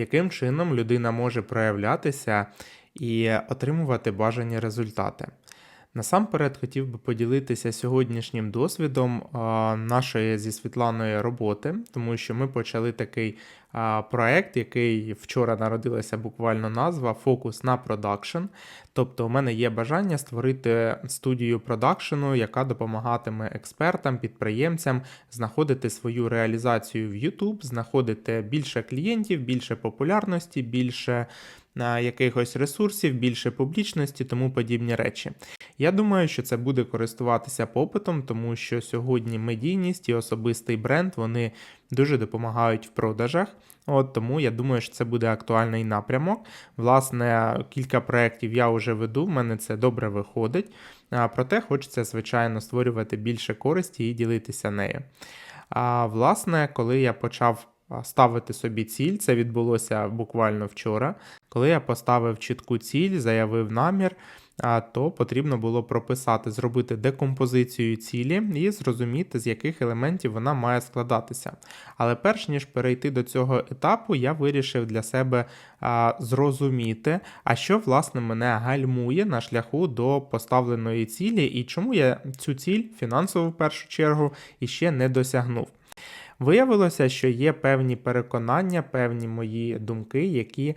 яким чином людина може проявлятися і отримувати бажані результати. Насамперед хотів би поділитися сьогоднішнім досвідом нашої зі Світланою роботи, тому що ми почали такий проект, який вчора народилася буквально назва Фокус на продакшн. Тобто, у мене є бажання створити студію продакшену, яка допомагатиме експертам, підприємцям знаходити свою реалізацію в YouTube, знаходити більше клієнтів, більше популярності, більше а, якихось ресурсів, більше публічності, тому подібні речі. Я думаю, що це буде користуватися попитом, тому що сьогодні медійність і особистий бренд вони дуже допомагають в продажах. От тому я думаю, що це буде актуальний напрямок. Власне, кілька проєктів я вже веду, в мене це добре виходить. Проте хочеться, звичайно, створювати більше користі і ділитися нею. А власне, коли я почав ставити собі ціль, це відбулося буквально вчора. Коли я поставив чітку ціль, заявив намір то потрібно було прописати, зробити декомпозицію цілі і зрозуміти, з яких елементів вона має складатися. Але перш ніж перейти до цього етапу, я вирішив для себе зрозуміти, а що власне мене гальмує на шляху до поставленої цілі, і чому я цю ціль фінансову в першу чергу іще не досягнув. Виявилося, що є певні переконання, певні мої думки, які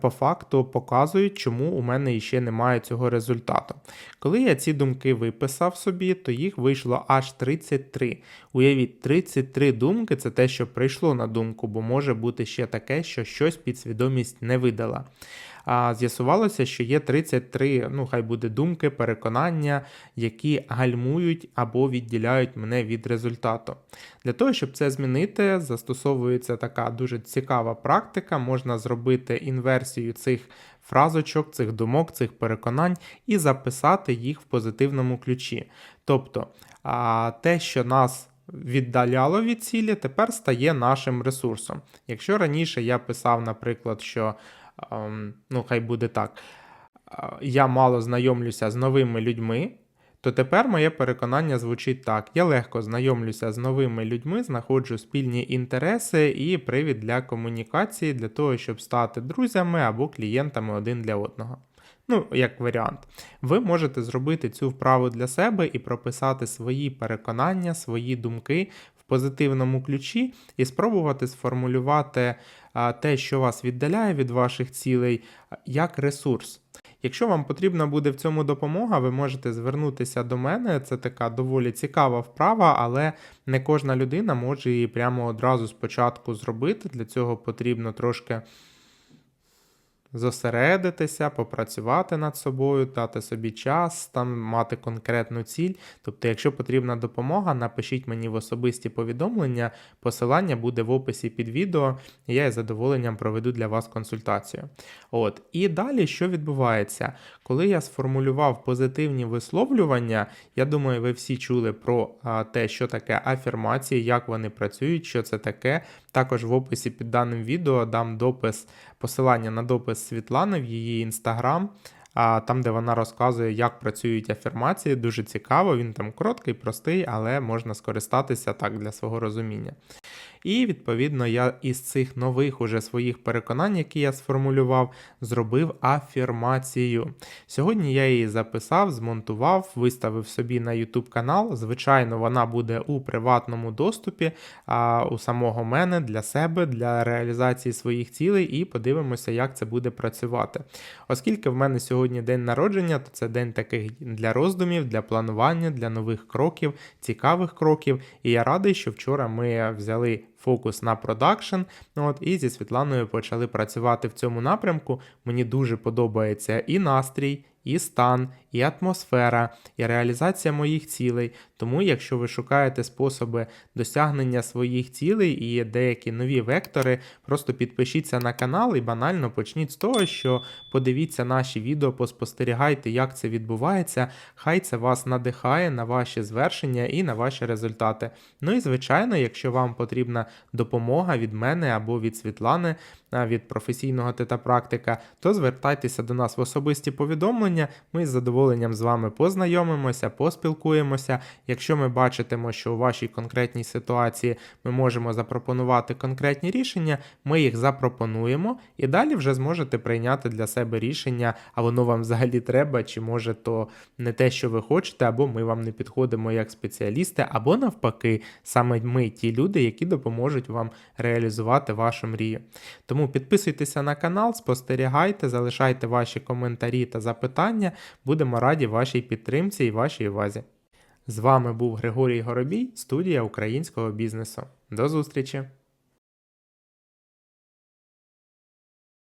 по факту показують, чому у мене ще немає цього результату. Коли я ці думки виписав собі, то їх вийшло аж 33. Уявіть, 33 думки це те, що прийшло на думку, бо може бути ще таке, що щось підсвідомість не видала а з'ясувалося, що є 33, ну хай буде думки, переконання, які гальмують або відділяють мене від результату. Для того, щоб це змінити, застосовується така дуже цікава практика, можна зробити інверсію цих фразочок, цих думок, цих переконань і записати їх в позитивному ключі. Тобто те, що нас віддаляло від цілі, тепер стає нашим ресурсом. Якщо раніше я писав, наприклад, що ну, хай буде так, я мало знайомлюся з новими людьми, то тепер моє переконання звучить так: я легко знайомлюся з новими людьми, знаходжу спільні інтереси і привід для комунікації для того, щоб стати друзями або клієнтами один для одного. Ну, як варіант, ви можете зробити цю вправу для себе і прописати свої переконання, свої думки позитивному ключі, і спробувати сформулювати те, що вас віддаляє від ваших цілей, як ресурс. Якщо вам потрібна буде в цьому допомога, ви можете звернутися до мене. Це така доволі цікава вправа, але не кожна людина може її прямо одразу спочатку зробити. Для цього потрібно трошки зосередитися, попрацювати над собою, дати собі час, там мати конкретну ціль. Тобто, якщо потрібна допомога, напишіть мені в особисті повідомлення, посилання буде в описі під відео, я із задоволенням проведу для вас консультацію. От. І далі, що відбувається? Коли я сформулював позитивні висловлювання, я думаю, ви всі чули про те, що таке афірмації, як вони працюють, що це таке. Також в описі під даним відео дам допис, посилання на допис Світлани в її інстаграм, там, де вона розказує, як працюють афірмації. Дуже цікаво, він там короткий, простий, але можна скористатися так для свого розуміння. І, відповідно, я із цих нових уже своїх переконань, які я сформулював, зробив афірмацію. Сьогодні я її записав, змонтував, виставив собі на YouTube канал. Звичайно, вона буде у приватному доступі а, у самого мене для себе, для реалізації своїх цілей, і подивимося, як це буде працювати. Оскільки в мене сьогодні день народження, то це день таких для роздумів, для планування, для нових кроків, цікавих кроків. І я радий, що вчора ми взяли фокус на продакшн. От, І зі Світланою почали працювати в цьому напрямку. Мені дуже подобається і настрій, і стан, і атмосфера, і реалізація моїх цілей. Тому, якщо ви шукаєте способи досягнення своїх цілей і деякі нові вектори, просто підпишіться на канал і банально почніть з того, що подивіться наші відео, поспостерігайте, як це відбувається. Хай це вас надихає на ваші звершення і на ваші результати. Ну і звичайно, якщо вам потрібна допомога від мене або від Світлани, від професійного тета-практика, то звертайтеся до нас в особисті повідомлення. Ми з задоволенням з вами познайомимося, поспілкуємося. Якщо ми бачитимо, що у вашій конкретній ситуації ми можемо запропонувати конкретні рішення, ми їх запропонуємо і далі вже зможете прийняти для себе рішення, а воно вам взагалі треба, чи може то не те, що ви хочете, або ми вам не підходимо як спеціалісти, або навпаки, саме ми ті люди, які допоможуть вам реалізувати вашу мрію. Підписуйтеся на канал, спостерігайте, залишайте ваші коментарі та запитання. Будемо раді вашій підтримці і вашій увазі. З вами був Григорій Горобій, студія українського бізнесу. До зустрічі!